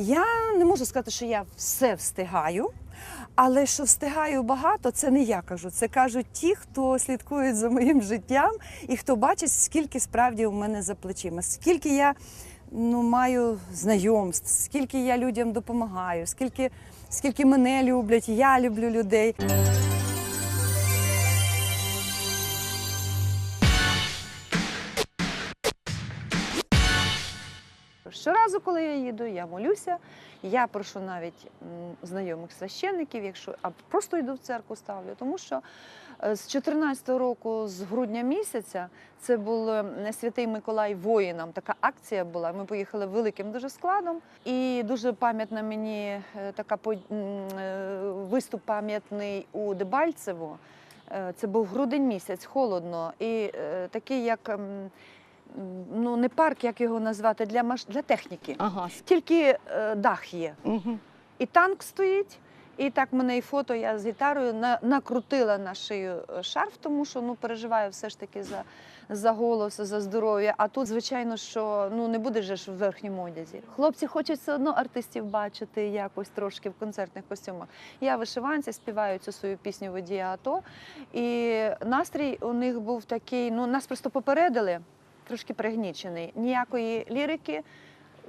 Я не можу сказати, що я все встигаю, але що встигаю багато, це не я кажу. Це кажуть ті, хто слідкують за моїм життям і хто бачить, скільки справді у мене за плечима, скільки я ну, маю знайомств, скільки я людям допомагаю, скільки, скільки мене люблять, я люблю людей. Щоразу, коли я їду, я молюся. Я прошу навіть знайомих священників, якщо а просто йду в церкву ставлю. Тому що е, з 14-го року, з грудня місяця, це був е, святий Миколай воїнам. Така акція була. Ми поїхали великим дуже складом. І дуже пам'ятна мені е, така виступ пам'ятний у Дебальцево. Це був грудень місяць, холодно. І такий, як ну не парк, як його назвати, для маш... для техніки. Ага. Тільки е, дах є. Угу. І танк стоїть. І так мене і фото, я з гітарою на, накрутила на шию е, шарф, тому що ну, переживаю все ж таки за, за голос, за здоров'я. А тут, звичайно, що ну, не будеш ж в верхньому одязі. Хлопці хочуть все одно артистів бачити якось трошки в концертних костюмах. Я вишиванці співаю цю свою пісню водія АТО. І настрій у них був такий, ну нас просто попередили, трошки пригнічений. Ніякої лірики,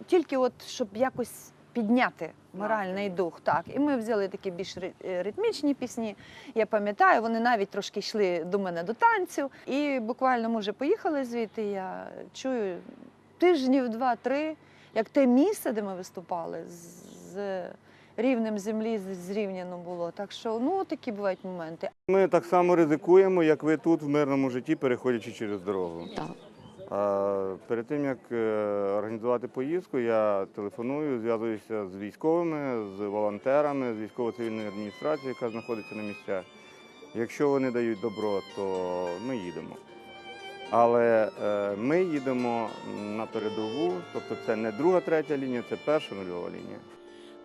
тільки от щоб якось підняти моральний дух. Так, і ми взяли такі більш е, ритмічні пісні. Я пам'ятаю, вони навіть трошки йшли до мене до танцю. І буквально ми вже поїхали звідти. Я чую тижнів два-три, як те місце, де ми виступали, з- з рівнем землі зрівняно було. Так що ну такі бувають моменти. Ми так само ризикуємо, як ви тут в мирному житті, переходячи через дорогу. Так. Перед тим як е, організувати поїздку, я телефоную, зв'язуюся з військовими, з волонтерами, з військово-цивільної адміністрації, яка знаходиться на місцях. Якщо вони дають добро, то ми їдемо. Але е, ми їдемо на передову, тобто це не друга, третя лінія, це перша нульова лінія.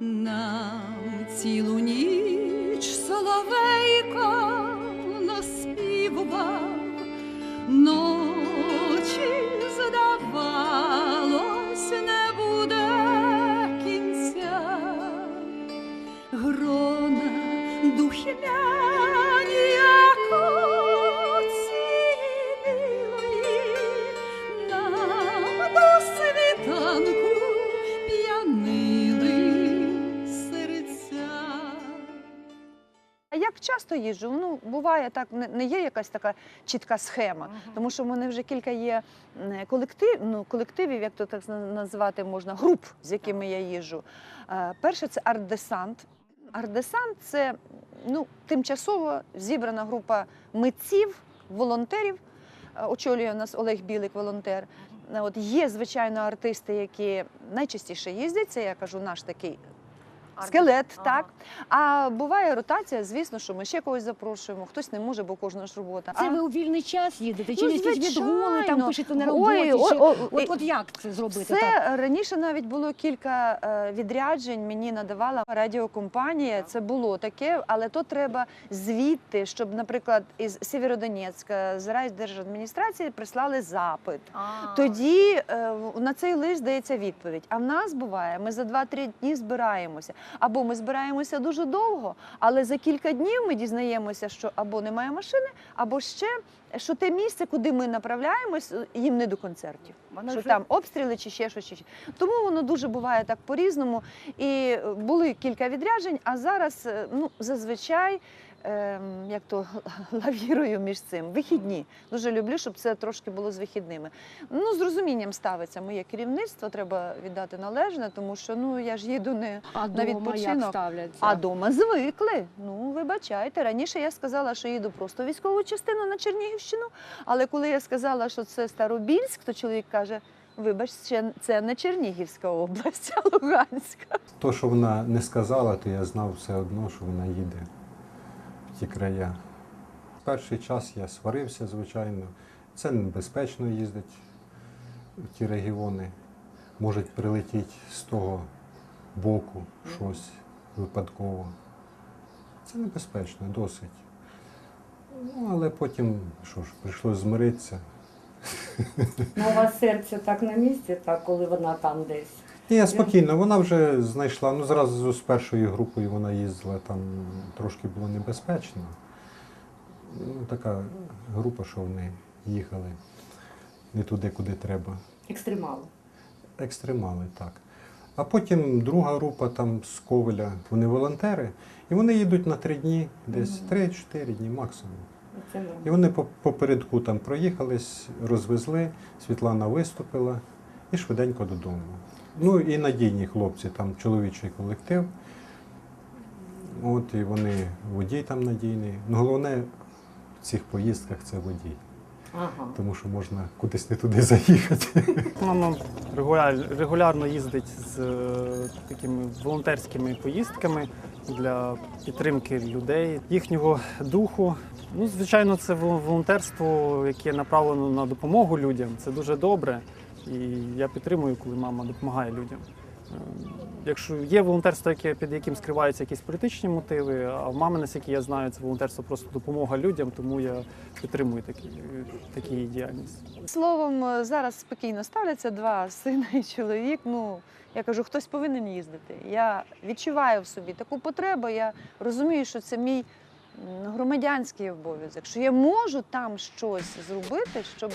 Нам цілу ніч соловейко наспівував, ночі часто їжджу? Ну буває так, не, є якась така чітка схема, тому що в мене вже кілька є колектив, ну, колективів, як то так назвати можна, груп, з якими я їжджу. Перше це арт-десант. Арт-десант це ну, тимчасово зібрана група митців, волонтерів. Очолює у нас Олег Білик, волонтер. От є, звичайно, артисти, які найчастіше їздять. Це я кажу, наш такий скелет, так. А буває ротація, звісно, що ми ще когось запрошуємо, хтось не може, бо у кожного ж робота. Це А- ви у вільний час їдете? Чи Ну, якісь відгули, там пишете на роботі? ой, чи... ой, от, от як це зробити? Це так? раніше навіть було кілька е, відряджень. Мені надавала радіокомпанія. Це було таке, але то треба звідти, щоб, наприклад, із Сєвєродонецька, з райдержадміністрації прислали запит. Тоді е, на цей лист дається відповідь. А в нас буває, ми за 2-3 дні збираємося. Або ми збираємося дуже довго, але за кілька днів ми дізнаємося, що або немає машини, або ще що те місце, куди ми направляємось, їм не до концертів. Що там обстріли чи ще щось. Чи ще. Тому воно дуже буває так по-різному. І е, були кілька відряджень, а зараз е, ну, зазвичай. Ем, Як то лавірую між цим вихідні. Дуже люблю, щоб це трошки було з вихідними. Ну, з розумінням ставиться моє керівництво, треба віддати належне, тому що ну я ж їду не А на дома як ставляться? а дома звикли. Ну, вибачайте. Раніше я сказала, що їду просто в військову частину на Чернігівщину. Але коли я сказала, що це Старобільськ, то чоловік каже: вибач, це не Чернігівська область, а Луганська. То, що вона не сказала, то я знав все одно, що вона їде ті края. Перший час я сварився, звичайно. Це небезпечно їздити в ті регіони. Можуть прилетіти з того боку щось випадково. Це небезпечно, досить. Ну, але потім, що ж, прийшлося змиритися. Ну, у вас серце так на місці, так, коли вона там десь. Ні, спокійно, вона вже знайшла. Ну, зразу з першою групою вона їздила, там трошки було небезпечно. Ну, така група, що вони їхали не туди, куди треба. Екстремали. Екстремали, так. А потім друга група там з Ковеля, вони волонтери, і вони їдуть на три дні, десь 3-4 дні максимум. І вони по- попередку там проїхались, розвезли, Світлана виступила і швиденько додому. Ну і надійні хлопці, там чоловічий колектив. От і вони водій там надійний. Ну, головне в цих поїздках це водій, Ага. тому що можна кудись не туди заїхати. Мама регулярно їздить з е, такими волонтерськими поїздками для підтримки людей, їхнього духу. Ну, звичайно, це волонтерство, яке направлено на допомогу людям. Це дуже добре. І я підтримую, коли мама допомагає людям. Е, Якщо є волонтерство, під яким скриваються якісь політичні мотиви, а в мами, наскільки я знаю, це волонтерство просто допомога людям, тому я підтримую такі, такі діяльність. Словом, е, зараз спокійно ставляться два сина і чоловік. Ну, я кажу, хтось повинен їздити. Я відчуваю в собі таку потребу. Я розумію, що це мій громадянський обов'язок, що я можу там щось зробити, щоб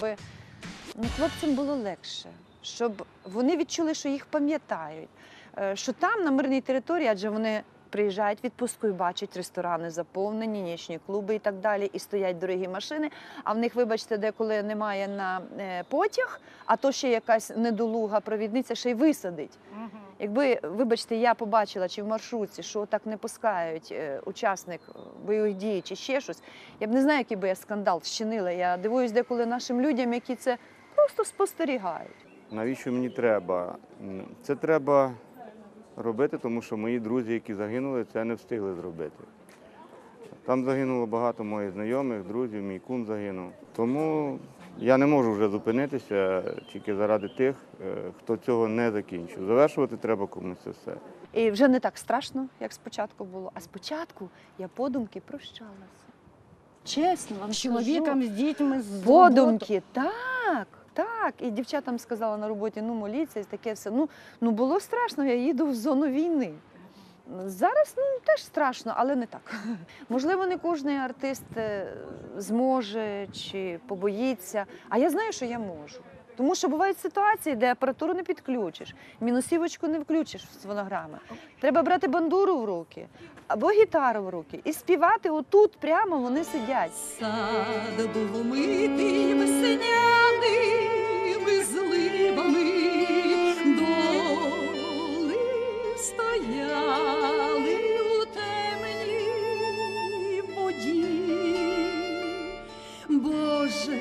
ну, хлопцям було легше, щоб вони відчули, що їх пам'ятають, е, що там на мирній території, адже вони. Приїжджають в відпустку і бачать ресторани заповнені, нічні клуби і так далі, і стоять дорогі машини. А в них, вибачте, деколи немає на е, потяг, а то ще якась недолуга провідниця ще й висадить. Якби, вибачте, я побачила чи в маршрутці, що так не пускають е, учасник бойових дій чи ще щось, я б не знаю, який би я скандал вчинила. Я дивуюсь деколи нашим людям, які це просто спостерігають. Навіщо мені треба? Це треба робити, тому що мої друзі, які загинули, це не встигли зробити. Там загинуло багато моїх знайомих, друзів, мій кум загинув. Тому я не можу вже зупинитися тільки заради тих, е, хто цього не закінчив. Завершувати треба комусь це все. І вже не так страшно, як спочатку було. А спочатку я подумки прощалася. Чесно, вам З скажу. чоловіком, з дітьми, з. Подумки, так, так. І дівчатам сказала на роботі, ну моліться, і таке все. Ну, ну було страшно, я їду в зону війни. Зараз ну, теж страшно, але не так. Можливо, не кожен артист е, зможе чи побоїться. А я знаю, що я можу. Тому що бувають ситуації, де апаратуру не підключиш, мінусівочку не включиш в фонограми. Треба брати бандуру в руки або гітару в руки і співати отут, прямо вони сидять. Сад був умитий весняними зливами, доли стояли у темній воді. Боже,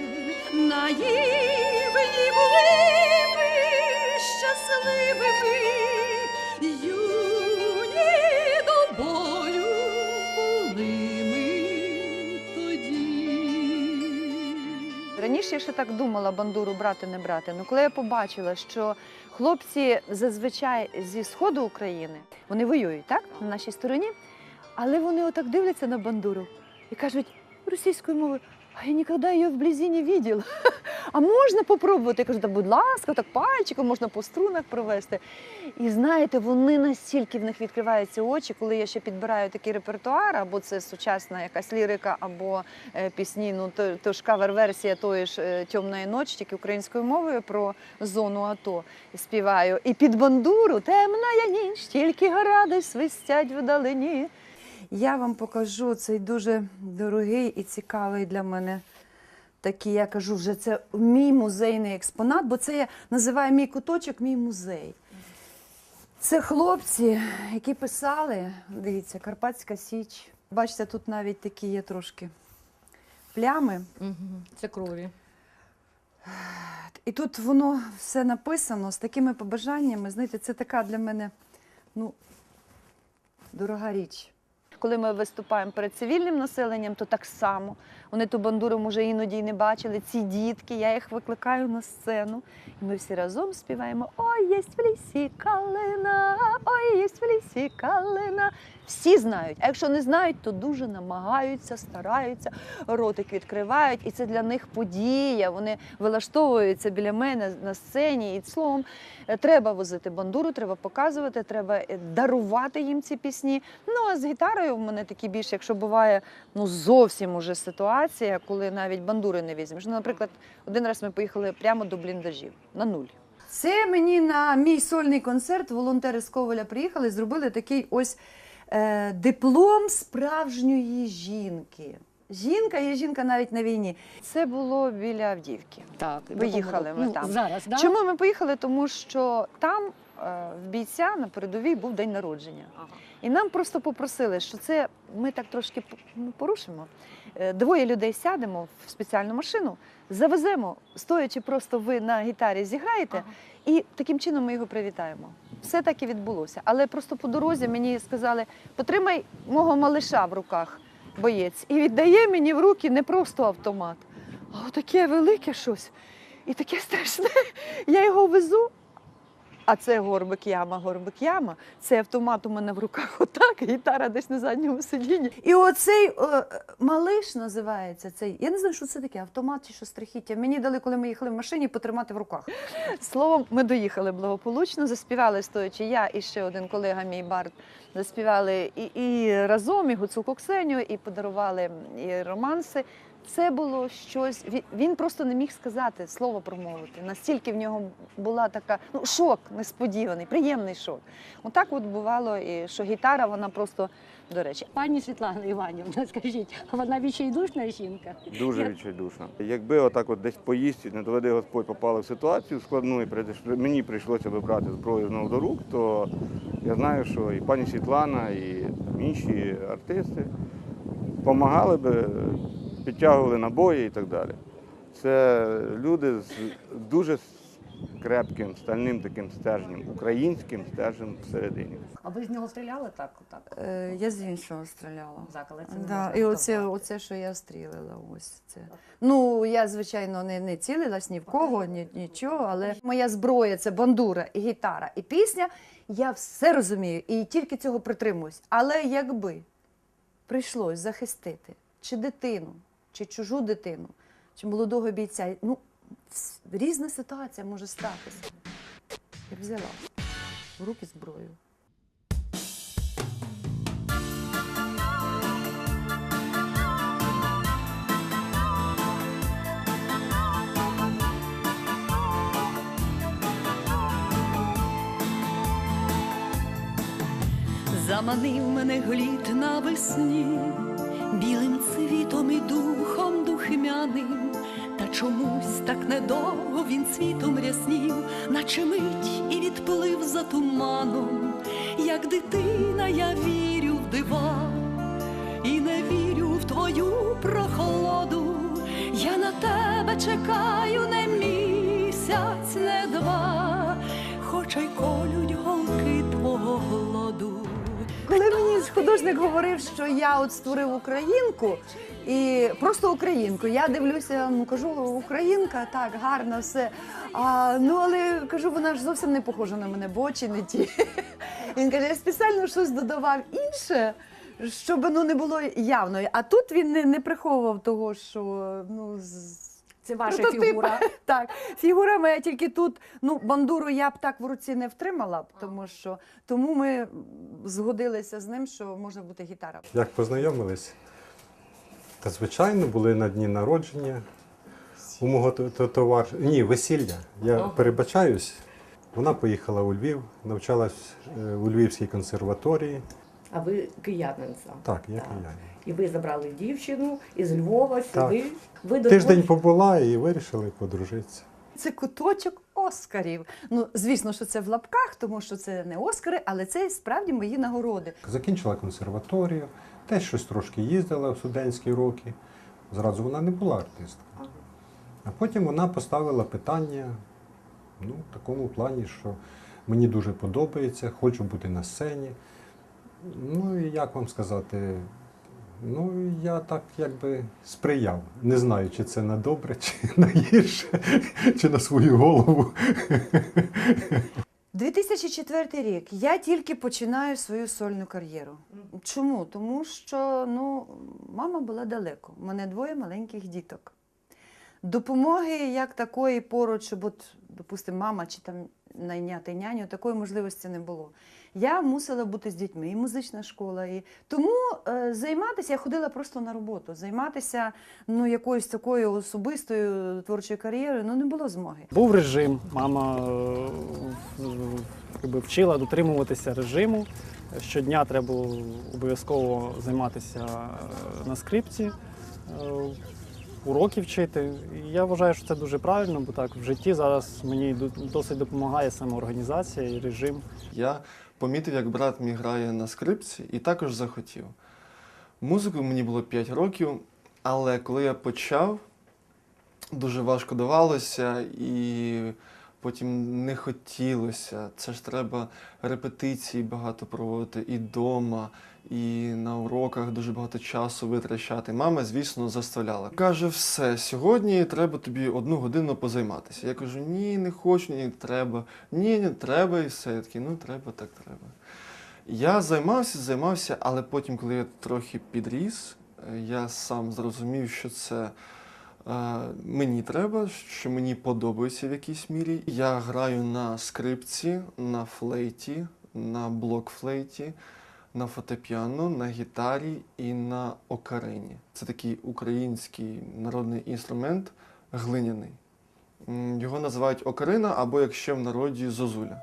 наївні Раніше я ще так думала бандуру брати, не брати. Ну коли я побачила, що хлопці зазвичай зі сходу України вони воюють так на нашій стороні, але вони отак дивляться на бандуру і кажуть російською мовою. А я ніколи її вблизі не бачила. А можна попробувати? Я кажу, та будь ласка, так пальчиком можна по струнах провести. І знаєте, вони настільки в них відкриваються очі, коли я ще підбираю такий репертуар, або це сучасна якась лірика, або е, пісні, ну то, то ж кавер-версія тої ж е, «Темної ночі, тільки українською мовою про зону АТО співаю. І під бандуру темна я ніч, тільки горади свистять вдалині. Я вам покажу цей дуже дорогий і цікавий для мене такий, я кажу, вже це мій музейний експонат, бо це я називаю мій куточок, мій музей. Це хлопці, які писали, дивіться, Карпатська Січ. Бачите, тут навіть такі є трошки плями. Це крові. І тут воно все написано з такими побажаннями. Знаєте, це така для мене ну, дорога річ. Коли ми виступаємо перед цивільним населенням, то так само. Вони ту бандуру, може, іноді й не бачили. Ці дітки, я їх викликаю на сцену. І ми всі разом співаємо Ой, єсть в лісі калина, ой, єсть калина. Всі знають. А якщо не знають, то дуже намагаються, стараються, ротик відкривають, і це для них подія. Вони вилаштовуються біля мене на сцені. І словом, е, треба возити бандуру, треба показувати, треба е, дарувати їм ці пісні. Ну а з гітарою в мене такі більше, якщо буває ну зовсім уже ситуація, коли навіть бандури не візьмеш. Ну, наприклад, один раз ми поїхали прямо до бліндажів на нуль. Це мені на мій сольний концерт волонтери з Коваля приїхали, зробили такий ось е, диплом справжньої жінки. Жінка є жінка навіть на війні. Це було біля Авдіївки. Так, Виїхали ми ну, там. Зараз, да? Чому ми поїхали? Тому що там в бійця на передовій був день народження. Ага. І нам просто попросили, що це ми так трошки ну, порушимо. Е, Двоє людей сядемо в спеціальну машину, завеземо, стоячи просто ви на гітарі зіграєте, Ага. і таким чином ми його привітаємо. Все так і відбулося. Але просто по дорозі мені сказали: потримай мого малиша в руках, боєць, і віддає мені в руки не просто автомат, а отаке велике щось. І таке страшне. Я його везу. А це горбик яма, горбик яма. Це автомат у мене в руках отак, гітара десь на задньому сидінні. І оцей е, малиш називається цей. Я не знаю, що це таке, автомат чи що страхіття. Мені дали, коли ми їхали в машині, потримати в руках. Словом, ми доїхали благополучно, заспівали стоячи. Я і ще один колега, мій Барт, заспівали і, і разом, і Гуцулку Ксенію, і подарували і романси. Це було щось. Він, він просто не міг сказати слово промовити. Настільки в нього була така ну шок несподіваний, приємний шок. Отак от бувало, і що гітара, вона просто до речі. Пані Світлана Іванівна, скажіть, а вона відчайдушна жінка? Дуже відчайдушна. Якби отак от десь поїсти, не доведе Господь попали в ситуацію складну, і мені прийшлося би брати зброю знову до рук, то я знаю, що і пані Світлана, і інші артисти допомагали би, підтягували набої і так далі. Це люди з дуже крепким, стальним таким стержнем, українським стержнем всередині. А ви з нього стріляли так? так? Е, я з іншого стріляла. Заколе, це не Да, можна і оце, оце, що я стрілила, ось це. Ну, я, звичайно, не, не цілилась ні в кого, ні, нічого, але моя зброя це бандура, і гітара, і пісня. Я все розумію і тільки цього притримуюсь. Але якби прийшлось захистити чи дитину, чи чужу дитину, чи молодого бійця, ну, різна ситуація може статися. Я взяла в руки зброю. Заманив мене глід навесні, білим цвітом і духмяним, та чомусь так недовго він цвітом ряснів, наче мить і відплив за туманом, як дитина, я вірю в дива, і не вірю в твою прохолоду. Я на тебе чекаю не місяць, не два, хоча й колють голки твого голоду. Коли мені художник говорив, що я от створив українку і просто українку, я дивлюся, ну кажу, українка, так, гарно все. А, ну але кажу, вона ж зовсім не похожа на мене, бо очі не ті. Він каже, я спеціально щось додавав інше. Щоб ну не було явно. А тут він не, не приховував того, що ну з- Це ваша Прототип. фігура. так, фігура моя тільки тут. Ну, бандуру я б так в руці не втримала, б, тому що тому ми згодилися з ним, що може бути гітара. Як познайомились? Та звичайно, були на дні народження у мого товар. Ні, весілля. Я Ага. перебачаюсь. Вона поїхала у Львів, навчалась е, у Львівській консерваторії. А ви киянин сам. Так, я Так. киянин. І ви забрали дівчину із Львова Так. сюди. Ви до Тиждень побула і вирішили подружитися. Це куточок Оскарів. Ну, звісно, що це в лапках, тому що це не Оскари, але це справді мої нагороди. Закінчила консерваторію, теж щось трошки їздила в студентські роки. Зразу вона не була артисткою. А потім вона поставила питання ну, в такому плані, що мені дуже подобається, хочу бути на сцені. Ну і як вам сказати, ну я так якби сприяв. Не знаю, чи це на добре, чи на гірше, чи на свою голову. 2004 рік я тільки починаю свою сольну кар'єру. Чому? Тому що ну, мама була далеко. У мене двоє маленьких діток. Допомоги як такої поруч, щоб, от, допустимо, мама чи там найняти няню, такої можливості не було. Я мусила бути з дітьми, і музична школа. І... Тому е, займатися, я ходила просто на роботу. Займатися ну, якоюсь такою особистою творчою кар'єрою ну, не було змоги. Був режим, мама е, вчила дотримуватися режиму. Щодня треба було обов'язково займатися е, на скрипці, е, уроки вчити. І я вважаю, що це дуже правильно, бо так в житті зараз мені досить допомагає самоорганізація і режим. Я помітив, як брат мій грає на скрипці, і також захотів. Музику мені було 5 років, але коли я почав, дуже важко давалося і потім не хотілося. Це ж треба репетиції багато проводити і вдома, і на уроках дуже багато часу витрачати. Мама, звісно, заставляла. Каже, все, сьогодні треба тобі одну годину позайматися. Я кажу, ні, не хочу, ні, треба, ні, не треба, і все. Я такий, ну треба, так треба. Я займався, займався, але потім, коли я трохи підріс, е, я сам зрозумів, що це мені треба, що мені подобається в якійсь мірі. Я граю на скрипці, на флейті, на блокфлейті, на фортепіано, на гітарі і на окарині. Це такий український народний інструмент глиняний. Його називають окарина або, якщо в народі, зозуля.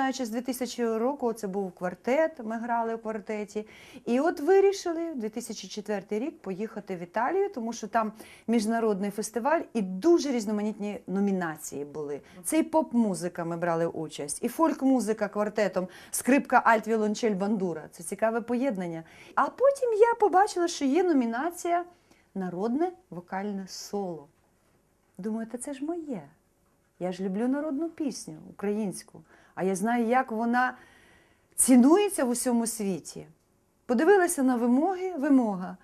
Починаючи з 2000 року, це був квартет, ми грали в квартеті. І от вирішили в 2004 рік поїхати в Італію, тому що там міжнародний фестиваль і дуже різноманітні номінації були. Це і поп-музика ми брали участь, і фольк-музика квартетом, скрипка, альт, віолончель, бандура. Це цікаве поєднання. А потім я побачила, що є номінація Народне вокальне соло. Думаю, та це ж моє. Я ж люблю народну пісню українську, а я знаю, як вона цінується в усьому світі. Подивилася на вимоги, вимога.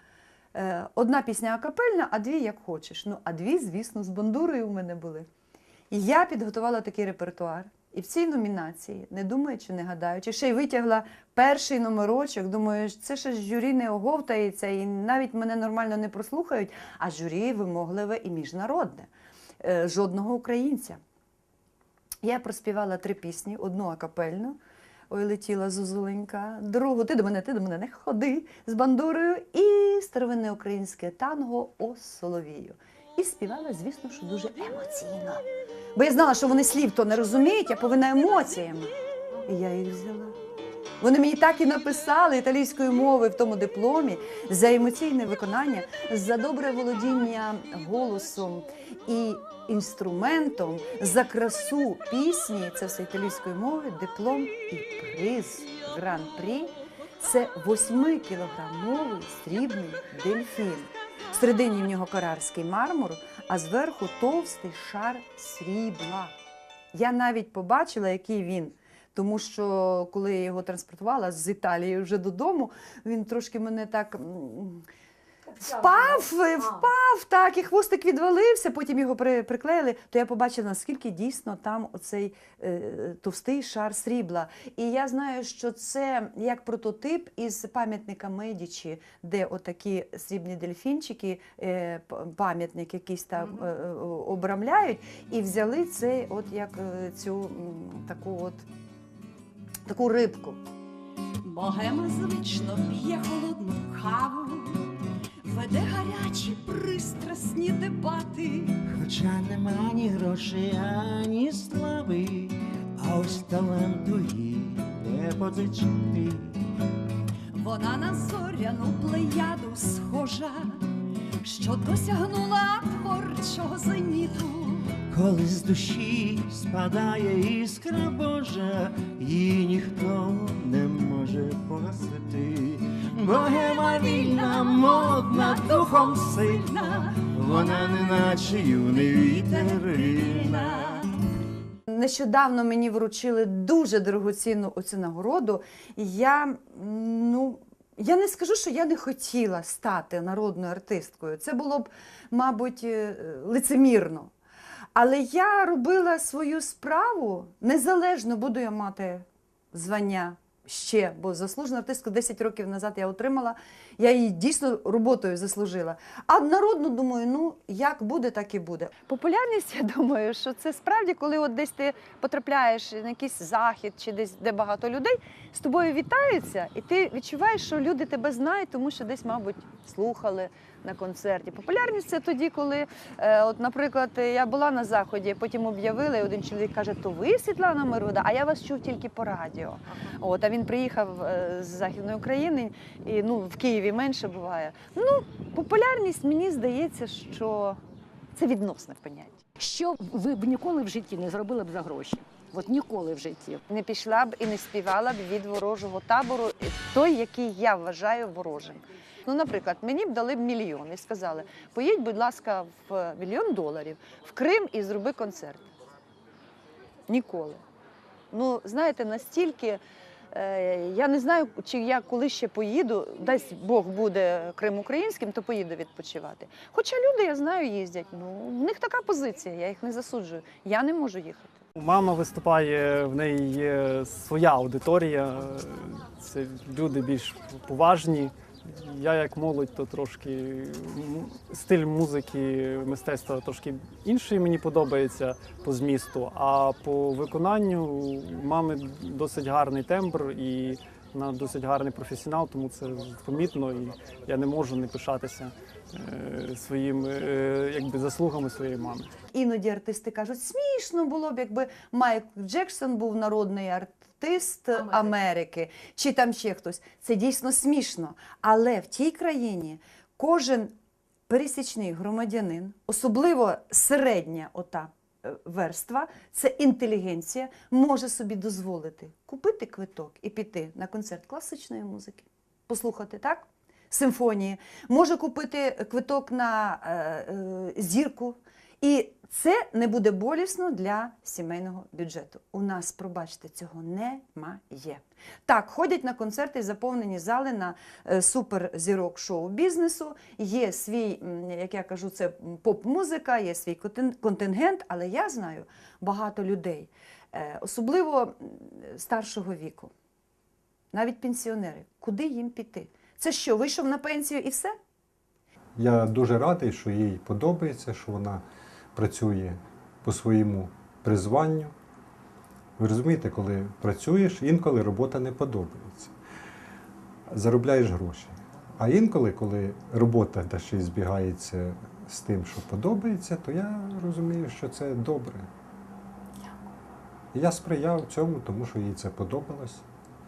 Е, Одна пісня акапельна, а дві як хочеш. Ну, а дві, звісно, з бандурою в мене були. І я підготувала такий репертуар. І в цій номінації, не думаючи, не гадаючи, ще й витягла перший номерочок. Думаю, це ще ж журі не оговтається, і навіть мене нормально не прослухають, а журі вимогливе і міжнародне. Е, Жодного українця. Я проспівала три пісні: одну акапельну, ой, летіла зозуленька, другу ти до мене, ти до мене не ходи з бандурою, і старовинне українське танго о соловію. І співала, звісно, що дуже емоційно. Бо я знала, що вони слів то не розуміють, я повинна емоціями. І я їх взяла. Вони мені так і написали італійською мовою в тому дипломі за емоційне виконання, за добре володіння голосом і інструментом, за красу пісні. Це все італійською мовою, диплом і приз гран-прі. Це восьмикілограмовий срібний дельфін. Всередині в нього карарський мармур, а зверху товстий шар срібла. Я навіть побачила, який він. Тому що коли я його транспортувала з Італії вже додому, він трошки мене так впав, е, впав, так, і хвостик відвалився, потім його при, приклеїли, то я побачила, наскільки дійсно там оцей е, товстий шар срібла. І я знаю, що це як прототип із пам'ятника Медічі, де отакі срібні дельфінчики, е, пам'ятник якийсь там е, е, обрамляють, і взяли цей, от як е, цю таку от таку рибку. Богема звично п'є холодну каву, веде гарячі пристрасні дебати. Хоча нема ні грошей, ані слави, а ось таланту їй не позичити. Вона на зоряну плеяду схожа, що досягнула творчого зеніту. Коли з душі спадає іскра Божа, її ніхто не може погасити. Богема вільна, модна, духом сильна, вона неначе юний вітерина. нещодавно мені вручили дуже дорогоцінну оцю нагороду. Я, ну, я не скажу, що я не хотіла стати народною артисткою. Це було б, мабуть, е, лицемірно. Але я робила свою справу незалежно, буду я мати звання ще, бо заслужена артистка 10 років назад я отримала. Я її дійсно роботою заслужила. А народну думаю, ну як буде, так і буде. Популярність, я думаю, що це справді, коли от десь ти потрапляєш на якийсь захід чи десь де багато людей, з тобою вітаються, і ти відчуваєш, що люди тебе знають, тому що десь, мабуть, слухали на концерті. Популярність це тоді, коли, е, от, наприклад, я була на заході, потім об'явили, і один чоловік каже, то ви Світлана Мируда, а я вас чув тільки по радіо. От, а він приїхав е, з Західної України, і ну, в Києві менше буває. Ну, популярність, мені здається, що це відносне поняття. Що ви б ніколи в житті не зробили б за гроші? От ніколи в житті. Не пішла б і не співала б від ворожого табору, той, який я вважаю ворожим. Ну, наприклад, мені б дали б мільйон і сказали: поїдь, будь ласка, в мільйон доларів в Крим і зроби концерт. Ніколи. Ну, знаєте, настільки. Е, Я не знаю, чи я коли ще поїду, дасть Бог буде Крим українським, то поїду відпочивати. Хоча люди, я знаю, їздять. Ну, в них така позиція, я їх не засуджую. Я не можу їхати. Мама виступає, в неї є своя аудиторія, це люди більш поважні. Я як молодь, то трошки стиль музики, мистецтва трошки інший мені подобається по змісту. А по виконанню мами досить гарний тембр і вона досить гарний професіонал, тому це помітно, і я не можу не пишатися е, своїм е, якби заслугами своєї мами. Іноді артисти кажуть, смішно було б, якби Майкл Джексон був народний артист Америки. чи там ще хтось. Це дійсно смішно. Але в тій країні кожен пересічний громадянин, особливо середня ота е, верства, це інтелігенція, може собі дозволити купити квиток і піти на концерт класичної музики, послухати так. Симфонії, може купити квиток на е, е, зірку, і це не буде болісно для сімейного бюджету. У нас, пробачте, цього немає. Так, ходять на концерти, заповнені зали на е, суперзірок шоу-бізнесу. Є свій, як я кажу, це поп-музика, є свій контингент, але я знаю багато людей, е, особливо старшого віку, навіть пенсіонери. Куди їм піти? Це що, вийшов на пенсію і все? Я дуже радий, що їй подобається, що вона працює по своєму призванню. Ви розумієте, коли працюєш, інколи робота не подобається. Заробляєш гроші. А інколи, коли робота та ще збігається з тим, що подобається, то я розумію, що це добре. Я сприяв цьому, тому що їй це подобалось.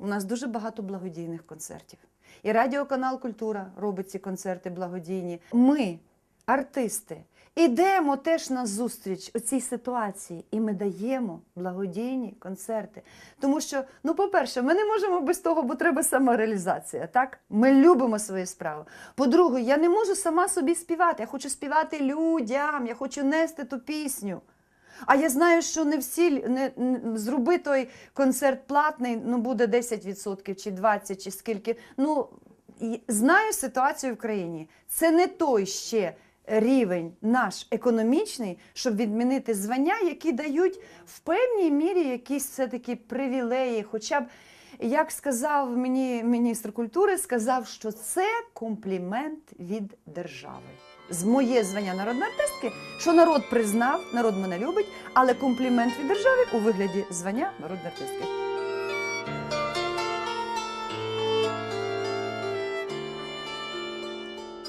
У нас дуже багато благодійних концертів. І радіоканал Культура робить ці концерти благодійні. Ми, артисти, ідемо теж на зустріч у цій ситуації, і ми даємо благодійні концерти. Тому що, ну, по-перше, ми не можемо без того, бо треба самореалізація. Так? Ми любимо свою справу. По-друге, я не можу сама собі співати. Я хочу співати людям, я хочу нести ту пісню. А я знаю, що не всі не, не, зроби той концерт платний, ну буде 10% чи 20%, чи скільки. Ну знаю ситуацію в країні. Це не той ще рівень наш економічний, щоб відмінити звання, які дають в певній мірі якісь все-таки привілеї. Хоча б, як сказав мені міністр культури, сказав, що це комплімент від держави. З моє звання народної артистки, що народ признав, народ мене любить, але комплімент від держави у вигляді звання народної артистки.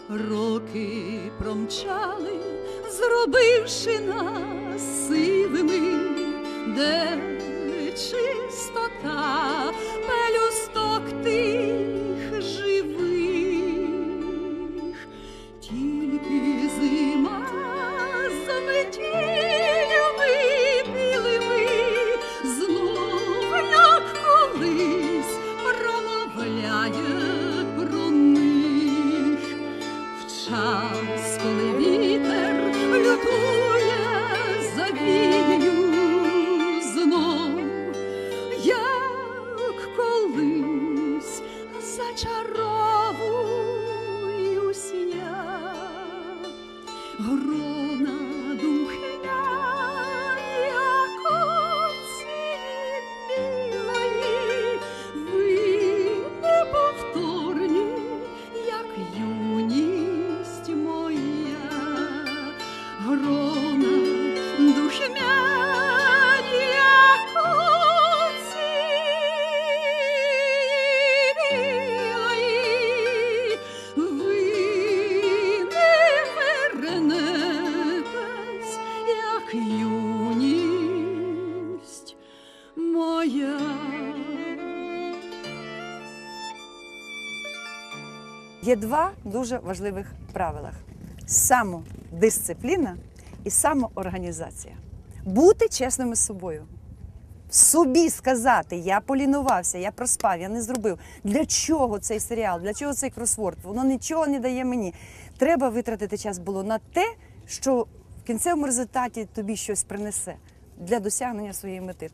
Роки промчали, зробивши нас сивими, де чистота, пелюсток тих Є два дуже важливих правила: самодисципліна і самоорганізація. Бути чесними з собою. Собі сказати, я полінувався, я проспав, я не зробив. Для чого цей серіал, для чого цей кросворд? Воно нічого не дає мені. Треба витратити час було на те, що в кінцевому результаті тобі щось принесе для досягнення своєї мети.